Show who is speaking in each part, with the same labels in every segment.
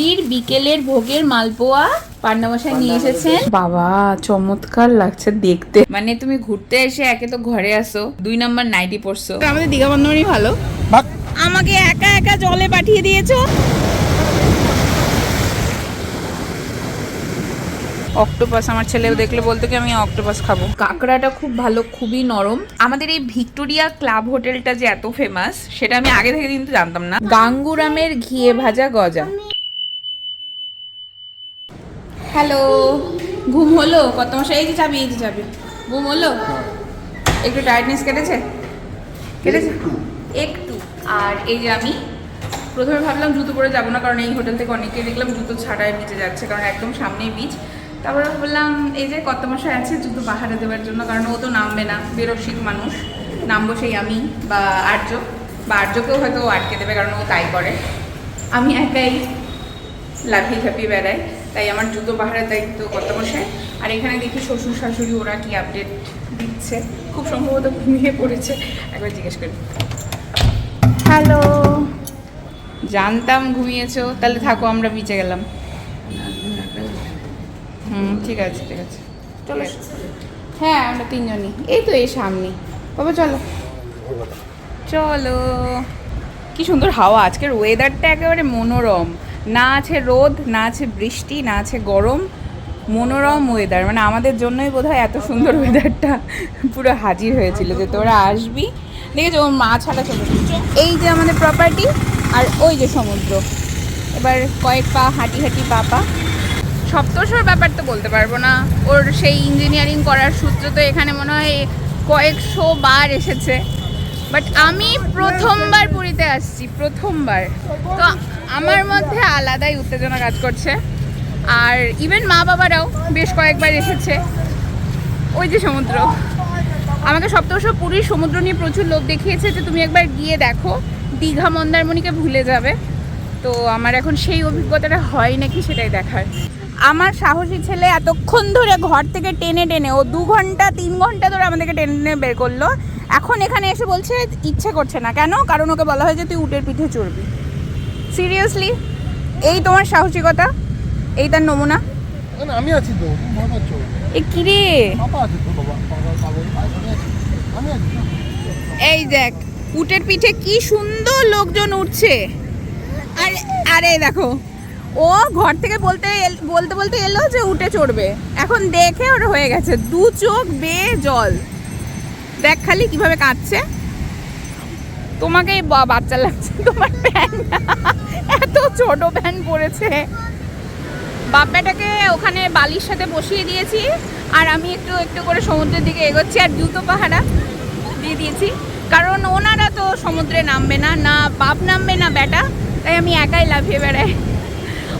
Speaker 1: পুরীর বিকেলের ভোগের মালপোয়া পান্নামশাই নিয়ে এসেছেন। বাবা চমৎকার লাগছে দেখতে। মানে তুমি ঘুরতে এসে একে তো ঘরে আসো দুই নাম্বার নাইটি পড়ছো আমাদের দীঘা বন্ধনই ভালো। আমাকে একা একা জলে পাঠিয়ে দিয়েছ। অক্টোপাস আমার ছেলেও দেখলে বলতো কি আমি অক্টোপাস খাব। কাঁকড়াটা খুব ভালো খুবই নরম। আমাদের এই ভিক্টোরিয়া ক্লাব হোটেলটা যে এত ফেমাস সেটা আমি আগে থেকে কিন্তু জানতাম না। গাঙ্গুরামের ঘিয়ে ভাজা গজা। হ্যালো। ঘুম হলো? কত মাসে এই যে চাবি এই যে চাবি। ঘুম হলো? একটু টায়ার্ডনেস কেটেছে? কেটেছে? একটু। আর এই যে আমি প্রথমে ভাবলাম জুতো পরে যাব না কারণ এই হোটেল থেকে অনেকে দেখলাম জুতো ছাড়াই বিচে যাচ্ছে কারণ একদম সামনেই বিচ তারপরে বললাম এই যে কত মশাই আছে জুতো বাহারে দেওয়ার জন্য কারণ ও তো নামবে না বেরসিক মানুষ। নামবো সেই আমি বা আর্য। বা আর্যকেও হয়তো ও আটকে দেবে কারণ ও তাই করে। আমি একাই লাফিয়ে ঝাঁপিয়ে বেড়াই। তাই আমার জুতো পাহাড়ের দায়িত্ব কত মশাই আর এখানে দেখি শ্বশুর শাশুড়ি ওরা কি আপডেট দিচ্ছে। খুব সম্ভবত ঘুমিয়ে পড়েছে। একবার জিজ্ঞেস করি। হ্যালো। জানতাম ঘুমিয়েছো তাহলে থাকো আমরা বিচে গেলাম। হুম ঠিক আছে ঠিক আছে। চলো। হ্যাঁ আমরা তিনজনই। এই তো এই সামনে। বাবা চলো। চলো। কি সুন্দর হাওয়া আজকের ওয়েদারটা একেবারে মনোরম। না আছে রোদ, না আছে বৃষ্টি, না আছে গরম, মনোরম ওয়েদার মানে আমাদের জন্যই বোধহয় এত সুন্দর ওয়েদারটা পুরো হাজির হয়েছিল যে তোরা আসবি। দেখেছ, ওর মা ছাড়া চলে এই যে আমাদের প্রপার্টি আর ওই যে সমুদ্র। এবার কয়েক পা হাঁটি হাঁটি পা পা। সপ্তশোর ব্যাপার তো বলতে পারব না। ওর সেই ইঞ্জিনিয়ারিং করার সূত্র তো এখানে মনে হয় কয়েকশো বার এসেছে। বাট আমি প্রথমবার পুরীতে আসছি, প্রথমবার। তো আমার মধ্যে আলাদাই উত্তেজনা কাজ করছে। আর ইভেন মা বাবারাও বেশ কয়েকবার এসেছে। ওই যে সমুদ্র। আমাকে সপ্তশ পুরীর সমুদ্র নিয়ে প্রচুর লোক দেখিয়েছে যে তুমি একবার গিয়ে দেখো। দীঘা, মন্দারমণিকে ভুলে যাবে। তো আমার এখন সেই অভিজ্ঞতাটা হয় নাকি সেটাই দেখার। আমার সাহসী ছেলে এতক্ষণ ধরে ঘর থেকে টেনে টেনে, ও দু ঘণ্টা, তিন ঘণ্টা ধরে আমাদেরকে টেনে টেনে বের করল। এখন এখানে এসে বলছে, ইচ্ছে করছে না। কেন? কারণ ওকে বলা হয়েছে তুই উটের পিঠে চড়বি। সিরিয়াসলি এই তোমার সাহসিকতা? এই তার নমুনা?
Speaker 2: আমি আছি তো
Speaker 1: এ
Speaker 2: আছি
Speaker 1: এই দেখ উটের পিঠে কি সুন্দর লোকজন উঠছে। আর আরে দেখো ও ঘর থেকে বলতে বলতে বলতে এলো যে উঠে চড়বে। এখন দেখে ওর হয়ে গেছে দু চোখ বেয়ে জল। দেখ খালি কীভাবে কাঁদছে। তোমাকে বাচ্চা লাগছে, তোমার প্যান্ট। এত ছোট প্যান্ট পরেছে। বাপ বেটাকে ওখানে বালির সাথে বসিয়ে দিয়েছি, আর আমি একটু একটু করে সমুদ্রের দিকে এগোচ্ছি, আর জুতো পাহারা দিয়ে দিয়েছি। কারণ ওনারা তো সমুদ্রে নামবে না না বাপ নামবে না বেটা তাই আমি একাই লাফিয়ে বেড়াই।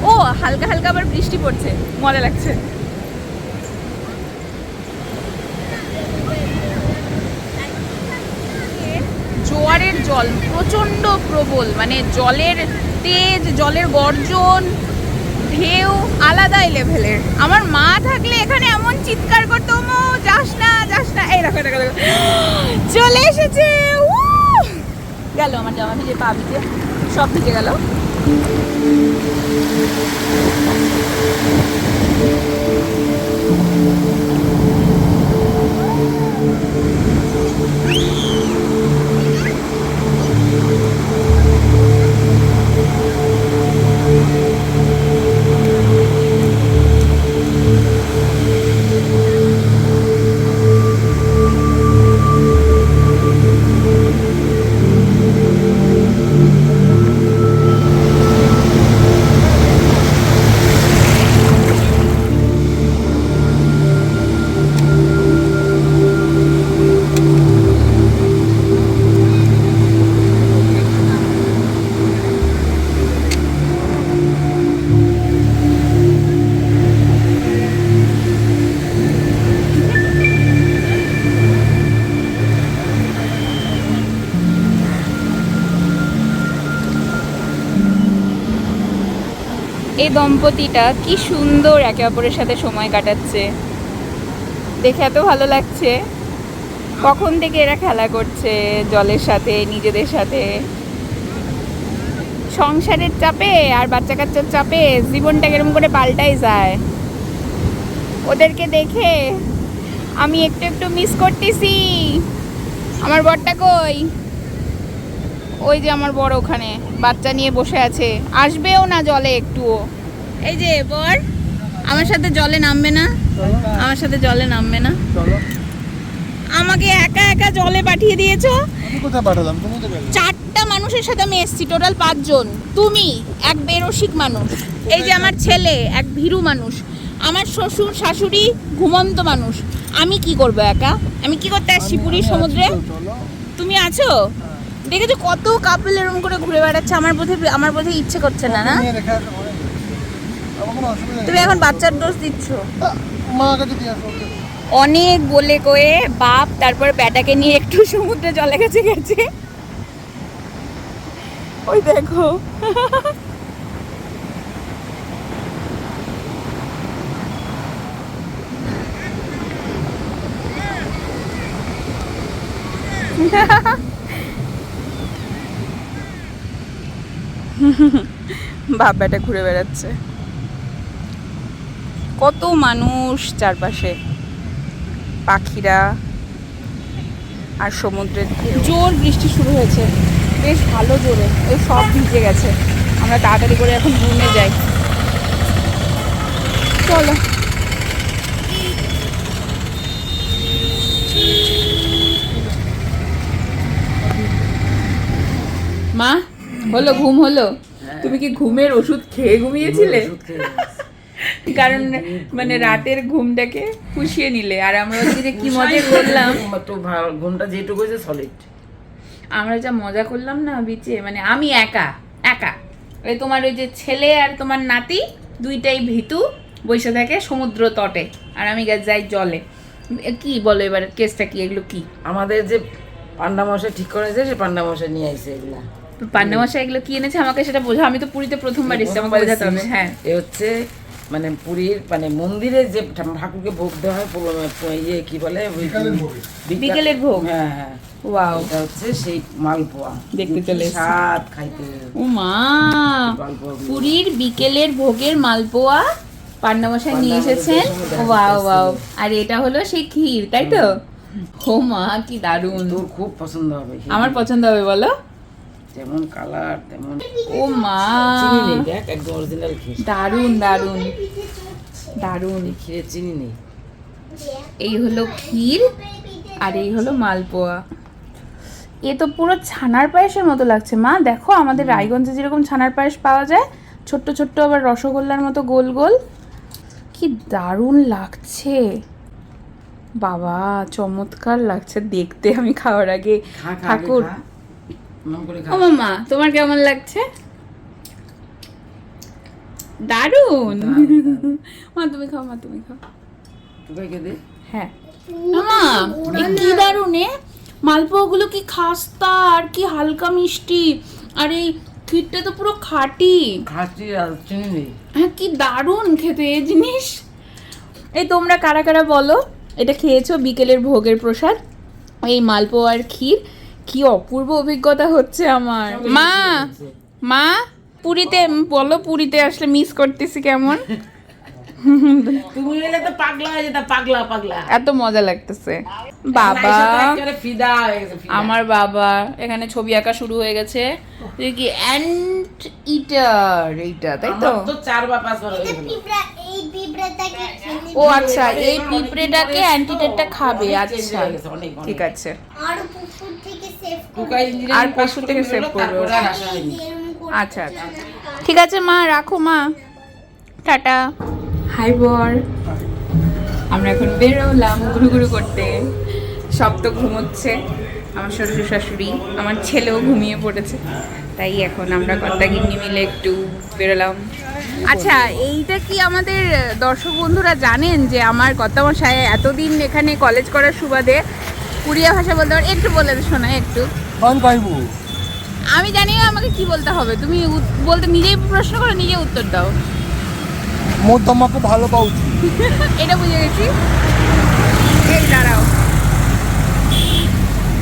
Speaker 1: ও, হালকা হালকা আবার বৃষ্টি পড়ছে, মজা লাগছে। জোয়ারের জল, প্রচণ্ড প্রবল মানে জলের তেজ, জলের গর্জন, ঢেউ আলাদাই লেভেলের আমার মা থাকলে এখানে এমন চিৎকার করতো মো যাস না যাস না। এই দেখো দেখো দেখো। চলে এসেছে গেল আমার জামা ভিজে, পা ভিজে, সব ভিজে গেল। Thank you. এই দম্পতিটা কি সুন্দর একে অপরের সাথে সময় কাটাচ্ছে। দেখে এত ভালো লাগছে। কখন থেকে এরা খেলা করছে জলের সাথে, নিজেদের সাথে? সংসারের চাপে আর বাচ্চা কাচ্চার চাপে জীবনটা এরকম করে পাল্টাই যায়। ওদেরকে দেখে আমি একটু একটু মিস করতেছি। আমার বরটা কই? ওই যে আমার বড় ওখানে বাচ্চা নিয়ে বসে আছে। আসবেও না জলে একটুও। এই যে বর আমার সাথে জলে নামবে না। আমার সাথে জলে নামবে না।
Speaker 2: চলো।
Speaker 1: আমাকে একা একা জলে পাঠিয়ে দিয়েছ?
Speaker 2: কোথায় পাঠালাম? তুমি তো
Speaker 1: চারটা মানুষের সাথে আমি এসেছি টোটাল পাঁচজন। তুমি এক বেরসিক মানুষ। এই যে আমার ছেলে এক ভীরু মানুষ। আমার শ্বশুর শাশুড়ি ঘুমন্ত মানুষ। আমি কি করব একা? আমি কি করতে আসছি পুরীর সমুদ্রে? তুমি আছো? দেখেছ কত কাপল এরকম করে ঘুরে বেড়াচ্ছে? আমার বোধে আমার বোধে ইচ্ছে করছে না না? তুমি এখন বাচ্চার দোষ দিচ্ছ। অনেক বলে কয়ে বাপ তারপর ব্যাটাকে নিয়ে একটু সমুদ্রে জলে গেছে গেছে। ওই দেখো। বাপ ব্যাটা ঘুরে বেড়াচ্ছে। কত মানুষ চারপাশে। পাখিরা আর সমুদ্রের জোর বৃষ্টি শুরু হয়েছে। বেশ ভালো জোরে। এই সব ভিজে গেছে। আমরা তাড়াতাড়ি করে এখন রুমে যাই। চলো। মা? হলো ঘুম হলো? তুমি কি ঘুমের ওষুধ খেয়ে ঘুমিয়েছিলে? কারণ মানে রাতের ঘুমটাকে পুষিয়ে নিলে। আর আমরা ওদিকে যে কি মজা করলাম?
Speaker 3: ঘুমটা যেটুকু হয়েছে সলিড
Speaker 1: আমরা যা মজা করলাম না বিচে মানে আমি একা একা। ওই তোমার ওই যে ছেলে আর তোমার নাতি দুইটাই ভীতু বসে থাকে সমুদ্র তটে। আর আমি গে- যাই জলে। কি বলো এবার কেসটা কি? এগুলো কি?
Speaker 3: আমাদের যে পান্ডা মশাই ঠিক করেছে সে পান্ডা মশাই নিয়ে আইছে এগুলা।
Speaker 1: পান্না মশাই এগুলো কি এনেছে? আমাকে সেটা বোঝা আমি তো পুরীতে প্রথমবার এসেছি আমাকে বোঝাতে হবে। হ্যাঁ।
Speaker 3: এ হচ্ছে মানে পুরীর মানে মন্দিরে যে ঠাকুরকে ভোগ দেওয়া হয় ইয়ে কি বলে?
Speaker 2: বিকালের ভোগে।
Speaker 3: হ্যাঁ হ্যাঁ।
Speaker 1: ওয়াও।
Speaker 3: এটা হচ্ছে সেই মালপোয়া।
Speaker 1: দেখতে চলে
Speaker 3: স্বাদ খাইতে।
Speaker 1: ও মা! পুরীর বিকেলের ভোগের মালপোয়া পান্না মশাই নিয়ে এসেছেন? ওয়াও আর এটা হলো সেই ক্ষীর তাই তো? ও মা কি দারুণ।
Speaker 3: তোর খুব পছন্দ হবে
Speaker 1: আমার পছন্দ হবে বলো।
Speaker 3: যেমন কালার তেমন
Speaker 1: ও মা!
Speaker 3: দেখ একদম অরিজিনাল ক্ষীর
Speaker 1: দারুণ দারুণ। দারুণ
Speaker 3: ক্ষীরে চিনি নেই।
Speaker 1: এই হলো ক্ষীর আর এই হলো মালপোয়া। এ তো পুরো ছানার পায়েসের মতো লাগছে মা। দেখো আমাদের রায়গঞ্জে যেরকম ছানার পায়েস পাওয়া যায় ছোট্ট ছোট্ট আবার রসগোল্লার মতো গোল গোল। কি দারুণ লাগছে। বাবা চমৎকার লাগছে দেখতে আমি খাওয়ার আগে। ঠাকুর ও মামা তোমার কেমন লাগছে? দারুণ। মা তুমি খাও মা তুমি খাও। হ্যাঁ। এ কি দারুণ এ? মালপোয়াগুলো কি খাস্তা আর কি হালকা মিষ্টি আর এই ক্ষীরটা তো পুরো খাঁটি।
Speaker 3: খাচ্ছি আর চিনি
Speaker 1: হ্যাঁ কি দারুণ খেতে এই জিনিস। এই তোমরা কারা কারা বলো? এটা খেয়েছো বিকেলের ভোগের প্রসাদ এই মালপোয়ার ক্ষীর কি অপূর্ব অভিজ্ঞতা হচ্ছে আমার। মা মা পুরীতে বলো পুরীতে আসলে মিস করতেছি কেমন?
Speaker 3: তুমি এলে তো পাগলা হয়ে যেতা পাগলা পাগলা।
Speaker 1: এত মজা লাগতেছে। বাবা।
Speaker 3: ফিদা হয়ে গেছে
Speaker 1: আমার বাবা এখানে ছবি আঁকা শুরু হয়ে গেছে। কি অ্যান্ট ইটার এইটা তাই তো?
Speaker 3: তো চার বা পাঁচবার গেল।
Speaker 4: পিঁপড়া এই পিঁপড়াটাকে খেলে
Speaker 1: ও আচ্ছা এই পিঁপড়েটাকে অ্যান্টিটেটটা খাবে আচ্ছা। ঠিক আছে।
Speaker 4: আর পুকুর থেকে সেভ
Speaker 1: করবে। আচ্ছা আচ্ছা। ঠিক আছে মা রাখো মা। টাটা। হাই বর। আমরা এখন বেরোলাম ঘুরু ঘুরু করতে। সব তো ঘুমোচ্ছে। আমার শ্বশুর শাশুড়ি আমার ছেলেও ঘুমিয়ে পড়েছে। তাই এখন আমরা কর্তা গিন্নি মিলে একটু বেরোলাম। আচ্ছা এইটা কি আমাদের দর্শক বন্ধুরা জানেন যে আমার কর্তামশাই এতদিন এখানে কলেজ করার সুবাদে উড়িয়া ভাষা বলতে পারে? একটু বলে শোনা একটু। আমি জানি আমাকে কি বলতে হবে। তুমি বলতে নিজেই প্রশ্ন করো নিজে উত্তর দাও।
Speaker 2: মোর তোমাকে ভালো পাউছি
Speaker 1: এটা বুঝে গেছি। এই দাঁড়াও।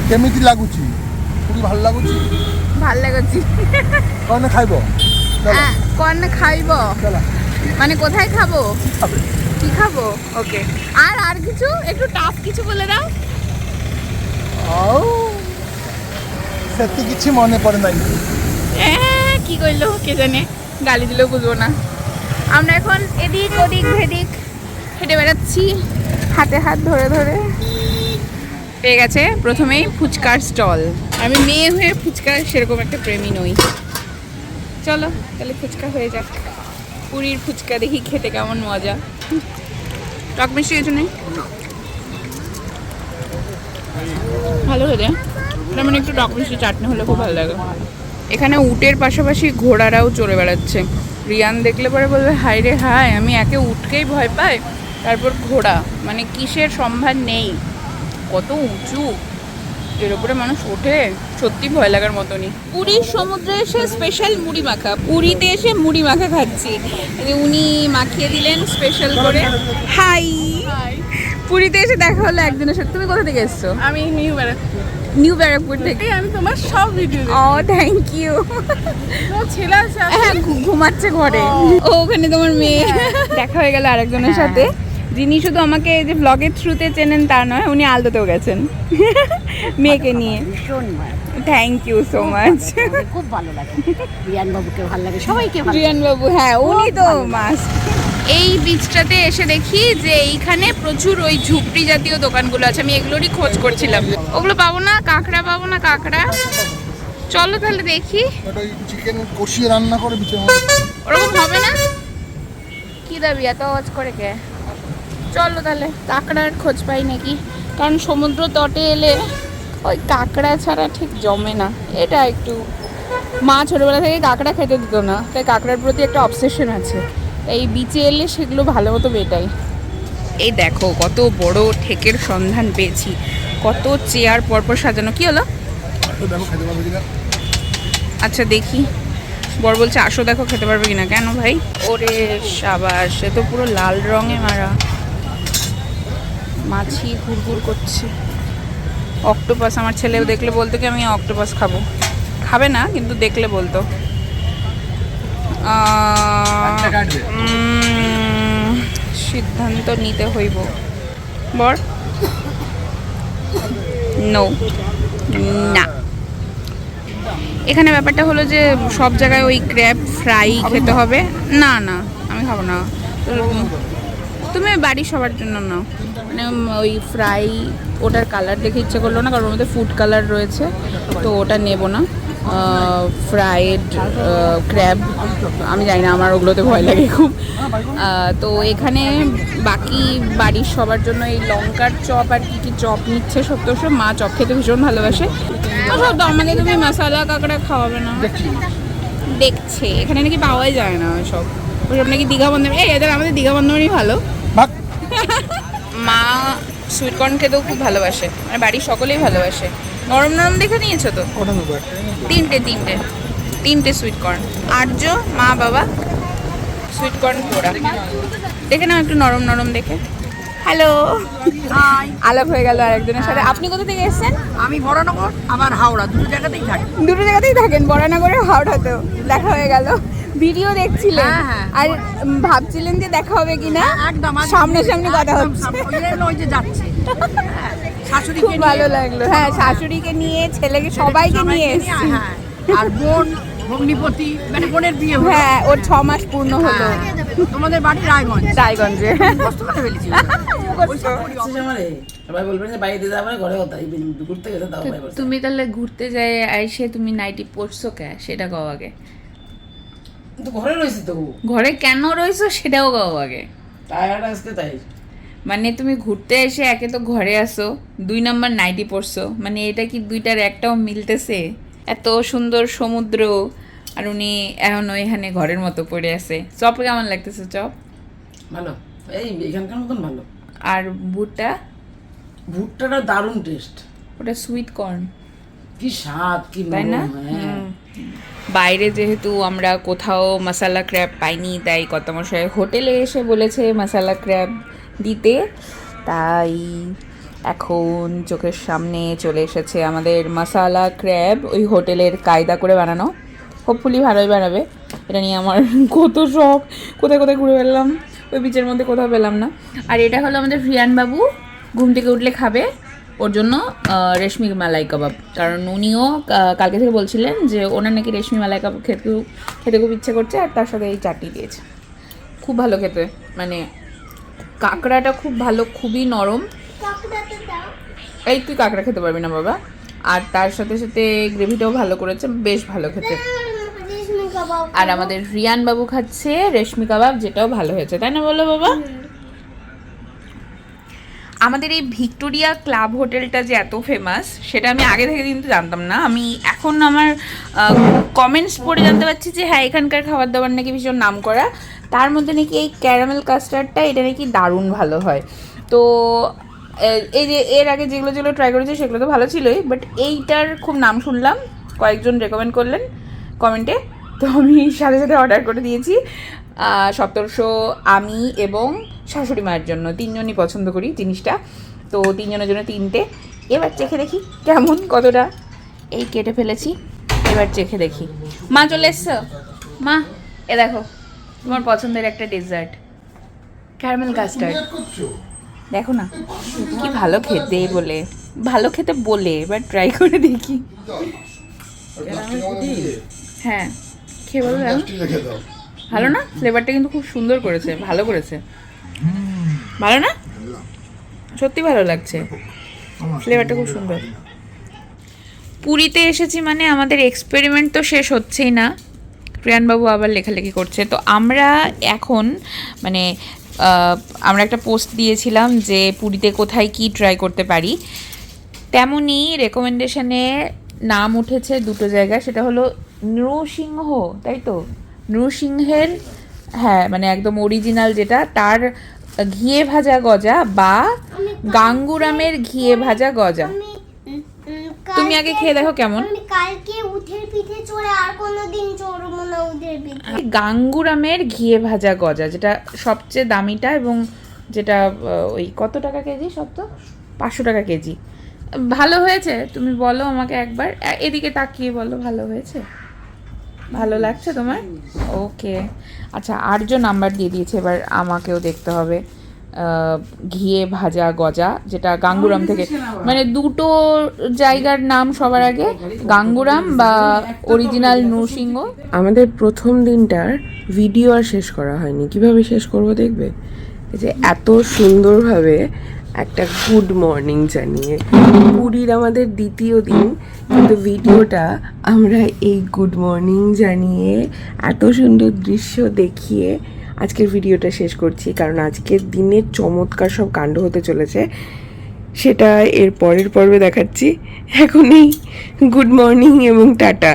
Speaker 2: কেমিতি লাগুছি? পুরি ভালো লাগুছি।
Speaker 1: ভালো লাগুছি।
Speaker 2: কর্ন খাইব?
Speaker 1: কর্ন খাইব? মানে কোথায় খাব। কি খাব? ওকে। আর আর কিছু? একটু টাফ কিছু বলে দাও।
Speaker 2: সত্যি কিছু মনে পড়ে নাই।
Speaker 1: কি করল কে জানে? গালি দিলেও বুঝব না। আমরা এখন এদিক ওদিক ভেদিক হেঁটে বেড়াচ্ছি। হাতে হাত ধরে ধরে। পেয়ে গেছে প্রথমেই ফুচকার স্টল। আমি মেয়ে হয়ে ফুচকার সেরকম একটা প্রেমী নই। চলো, তাহলে ফুচকা হয়ে যাক। পুরীর ফুচকা দেখি খেতে কেমন মজা। টক মিষ্টি কিছু নেই ভালো খেতে। এটা মানে একটু টক মিষ্টি চাটনি হলে খুব ভালো লাগে। এখানে উটের পাশাপাশি ঘোড়ারাও চড়ে বেড়াচ্ছে। রিয়ান দেখলে পরে বলবে হাই রে হাই আমি একে উঠকেই ভয় পাই। তারপর ঘোড়া মানে কিসের সম্ভার নেই। কত উঁচু। এর উপরে মানুষ ওঠে। সত্যি ভয় লাগার মতনই। পুরীর সমুদ্রে এসে স্পেশাল মুড়ি মাখা। পুরীতে এসে মুড়ি মাখা খাচ্ছি। উনি মাখিয়ে দিলেন স্পেশাল করে। হাই। পুরীতে এসে দেখা হলো একদিনের সাথে। তুমি কোথা থেকে এসছো?
Speaker 5: আমি নিউ ব্যারাকপুর।
Speaker 1: নিউ ব্যারাকপুর থেকে।
Speaker 5: আমি তোমার সব ভিডিও
Speaker 1: ও থ্যাংক ইউ
Speaker 5: ছেলে আছে
Speaker 1: হ্যাঁ ঘুমাচ্ছে ঘরে। ও ওখানে তোমার মেয়ে। দেখা হয়ে গেল আরেকজনের সাথে। যিনি শুধু আমাকে যে ব্লগের থ্রুতে চেনেন তা নয় উনি আলদোতেও গেছেন। মেয়েকে নিয়ে। থ্যাংক ইউ সো মাচ
Speaker 6: খুব ভালো লাগে রিয়ান বাবুকে ভালো লাগে সবাইকে
Speaker 1: রিয়ান বাবু হ্যাঁ উনি তো মাস্ট এই বীজটাতে এসে দেখি যে এইখানে প্রচুর ওই ঝুপড়ি জাতীয় দোকানগুলো আছে। আমি এগুলোরই খোঁজ করছিলাম। ওগুলো পাবো না? কাঁকড়া পাবো না? কাঁকড়া? চলো তাহলে দেখি।
Speaker 2: চিকেন কষিয়ে রান্না করে
Speaker 1: ওরকম হবে না? কি দাবি? এত আওয়াজ করে কে? চলো তাহলে। কাঁকড়ার খোঁজ পাই নাকি? কারণ সমুদ্র তটে এলে ওই কাঁকড়া ছাড়া ঠিক জমে না। এটা একটু মা ছোটবেলা থেকে কাঁকড়া খেতে দিত না। তাই কাঁকড়ার প্রতি একটা অবসেশন আছে। এই বিচে এলে সেগুলো ভালো মতো বেটাই এই দেখো কত বড় ঠেকের সন্ধান পেয়েছি। কত চেয়ার পরপর সাজানো। কি হলো?
Speaker 2: তো দেখো খেতে পারবে কিনা।
Speaker 1: আচ্ছা দেখি। বর বলছে আসো দেখো খেতে পারবে কিনা। কেন ভাই? ওরে সাবাস সে তো পুরো লাল রঙে মারা। মাছি ঘুরঘুর করছে। অক্টোপাস আমার ছেলেও দেখলে বলতো কি আমি অক্টোপাস খাব। খাবে না কিন্তু দেখলে বলতো। সিদ্ধান্ত নিতে হইব। বর? নো না। এখানে ব্যাপারটা হলো যে সব জায়গায় ওই ক্র্যাব ফ্রাই খেতে হবে। না না আমি খাব না। তুমি বাড়ির সবার জন্য নাও। মানে ওই ফ্রাই ওটার কালার দেখে ইচ্ছে করল না কারণ ওর মধ্যে ফুড কালার রয়েছে তো ওটা নেব না। ফ্রাইড ক্র্যাব আমি জানি না আমার ওগুলোতে ভয় লাগে খুব। তো এখানে বাকি বাড়ির সবার জন্য এই লঙ্কার চপ আর কি কি চপ নিচ্ছে সব মা চপ খেতে ভীষণ ভালোবাসে। সব আমাকে তুমি মশালা কাঁকড়া খাওয়াবে না। দেখছে এখানে নাকি পাওয়াই যায় না সব। ওসব নাকি দীঘা বন্ধন এই এদের আমাদের দীঘা বন্ধনই ভালো। মা সুইটকর্ন খেতেও খুব ভালোবাসে। মানে বাড়ির সকলেই ভালোবাসে। নরম নরম দেখে নিয়েছো তো? তিনটে তিনটে। তিনটে সুইট কর্ন আর্য মা বাবা সুইট কর্ন পোড়া। দেখে নাও একটু নরম নরম দেখে। হ্যালো আলাপ হয়ে গেল আরেকজনের সাথে। আপনি কোথা থেকে এসেছেন?
Speaker 6: আমি বড়নগর আবার হাওড়া দুটো জায়গাতেই থাকি।
Speaker 1: দুটো জায়গাতেই থাকেন? বরানগরে হাওড়াতেও দেখা হয়ে গেল। ভিডিও দেখছিলেন।
Speaker 6: হ্যাঁ, হ্যাঁ।
Speaker 1: আর ভাবছিলেন যে দেখা হবে কিনা?
Speaker 6: একদম আজ-
Speaker 1: সামনাসামনি কথা
Speaker 6: একদম
Speaker 1: হচ্ছে।
Speaker 6: সামনে- ওই যে যাচ্ছে। শাশুড়িকে
Speaker 1: খুব ভালো লাগল। হ্যাঁ শাশুড়িকে নিয়ে ছেলেকে সবাইকে নিয়ে এসেছি।
Speaker 6: হ্যাঁ আর বোন ভগ্নিপতি মানে বোনের বিয়ে হলো।
Speaker 1: হ্যাঁ ওর ছ মাস পূর্ণ হলো।
Speaker 6: হ্যাঁ, তোমাদের বাড়ি রায়গঞ্জ।
Speaker 1: রায়গঞ্জে।
Speaker 6: কষ্ট করে ফেলেছি।
Speaker 1: তুমি তাহলে ঘুরতে যাই আইসে তুমি নাইটি পরছো কে? সেটা কও আগে।
Speaker 3: ঘরে রয়েছে তো
Speaker 1: ঘরে কেন রয়েছো সেটাও কও আগে।
Speaker 3: টায়ার্ড আজকে তাই।
Speaker 1: মানে তুমি ঘুরতে এসে একে তো ঘরে আসো দুই নাম্বার নাইটি পরছো মানে এটা কি দুইটার একটাও মিলতেছে? এত সুন্দর সমুদ্র আর উনি এখনও এখানে ঘরের মতো পড়ে আছে। চপ কেমন লাগতেছে চপ?
Speaker 3: ভালো। এই এখানকার মতন ভালো।
Speaker 1: আর বুটটা
Speaker 3: ভুট্টাটা দারুণ টেস্ট
Speaker 1: ওটা সুইট কর্ন
Speaker 3: কি স্বাদ কি
Speaker 1: তাই না?
Speaker 3: হ্যাঁ।
Speaker 1: বাইরে যেহেতু আমরা কোথাও মশালা ক্র্যাব পাইনি তাই কত মশাই হোটেলে এসে বলেছে মশালা ক্র্যাব দিতে। তাই এখন চোখের সামনে চলে এসেছে আমাদের মশালা ক্র্যাব ওই হোটেলের কায়দা করে বানানো। হোপফুলি ভালোই বানাবে। এটা নিয়ে আমার কত শখ। কোথায় কোথায় ঘুরে বেড়ালাম? ওই বিচের মধ্যে কোথাও পেলাম না। আর এটা হলো আমাদের বাবু। ঘুম থেকে উঠলে খাবে। ওর জন্য রেশমি মালাই কাবাব। কারণ উনিও কালকে থেকে বলছিলেন যে ওনার নাকি রেশমি মালাই কাবাব খেতে খেতে খুব ইচ্ছে করছে, আর তার সাথে এই চাটনি দিয়েছে। খুব ভালো খেতে। মানে কাঁকড়াটা খুব ভালো খুবই নরম। এই তুই কাঁকড়া খেতে পারবি না বাবা। আর তার সাথে সাথে গ্রেভিটাও ভালো করেছে বেশ ভালো খেতে। আর আমাদের রিয়ান বাবু খাচ্ছে রেশমি কাবাব যেটাও ভালো হয়েছে তাই না বলো বাবা? আমাদের এই ভিক্টোরিয়া ক্লাব হোটেলটা যে এত ফেমাস সেটা আমি আগে থেকে কিন্তু জানতাম না। আমি এখন আমার কমেন্টস পড়ে জানতে পারছি যে হ্যাঁ এখানকার খাবার দাবার নাকি ভীষণ নাম করা তার মধ্যে নাকি এই ক্যারামেল কাস্টার্ডটা এটা নাকি দারুণ ভালো হয়। তো এই যে এর আগে যেগুলো যেগুলো ট্রাই করেছি সেগুলো তো ভালো ছিলই বাট এইটার খুব নাম শুনলাম। কয়েকজন রেকমেন্ড করলেন কমেন্টে তো আমি সাথে সাথে অর্ডার করে দিয়েছি। আহ, সপ্তরশো আমি এবং শাশুড়ি মায়ের জন্য তিনজনই পছন্দ করি জিনিসটা। তো তিনজনের জন্য তিনটে। এবার চেখে দেখি কেমন, কতটা। এই কেটে ফেলেছি। এবার চেখে দেখি। মা চলে এসছো? মা, এ দেখো, তোমার পছন্দের একটা ডেজার্ট ক্যারামেল কাস্টার্ড দেখো না, কি ভালো খেতে বলে। ভালো খেতে বলে, এবার ট্রাই করে দেখি। হ্যাঁ খেয়ে বলো। ভালো না? ফ্লেভারটা কিন্তু খুব সুন্দর করেছে, ভালো করেছে। ভালো না? সত্যি ভালো লাগছে। ফ্লেভারটা খুব সুন্দর। পুরীতে এসেছি মানে আমাদের এক্সপেরিমেন্ট তো শেষ হচ্ছেই না। প্রিয়ানবাবু আবার লেখালেখি করছে। তো আমরা এখন মানে আমরা একটা পোস্ট দিয়েছিলাম যে পুরীতে কোথায় কি ট্রাই করতে পারি। তেমনই রেকমেন্ডেশনে নাম উঠেছে দুটো জায়গা সেটা হলো নৃসিংহ তাই তো? নৃসিংহের হ্যাঁ মানে একদম অরিজিনাল যেটা তার ঘিয়ে ভাজা গজা বা গাঙ্গুরামের ঘিয়ে ভাজা গজা। তুমি আগে খেয়ে দেখো কেমন।
Speaker 4: আমি কালকে উঠের পিঠে চড়ে আর কোনোদিন চড়বো না উঠের পিঠে।
Speaker 1: গাঙ্গুরামের ঘিয়ে ভাজা গজা যেটা সবচেয়ে দামিটা এবং যেটা ওই কত টাকা কেজি সব তো? পাঁচশো টাকা কেজি। ভালো হয়েছে? তুমি বলো আমাকে একবার। এদিকে তাকিয়ে বলো ভালো হয়েছে? ভালো লাগছে তোমার? ওকে। আচ্ছা আর্য নাম্বার দিয়ে দিয়েছে, এবার আমাকেও দেখতে হবে। ঘিয়ে ভাজা গজা, যেটা গাঙ্গুরাম থেকে মানে দুটো জায়গার নাম সবার আগে, গাঙ্গুরাম বা অরিজিনাল নৃসিংহ
Speaker 7: আমাদের প্রথম দিনটার ভিডিও আর শেষ করা হয়নি। কীভাবে শেষ করব দেখবে? যে এত সুন্দরভাবে একটা গুড মর্নিং জানিয়ে। পুরীর আমাদের দ্বিতীয় দিন, কিন্তু ভিডিওটা আমরা এই গুড মর্নিং জানিয়ে এত সুন্দর দৃশ্য দেখিয়ে আজকের ভিডিওটা শেষ করছি, কারণ আজকের দিনে চমৎকার সব কাণ্ড হতে চলেছে। সেটা এর পরের পর্বে দেখাচ্ছি। এখনই গুড মর্নিং এবং টাটা।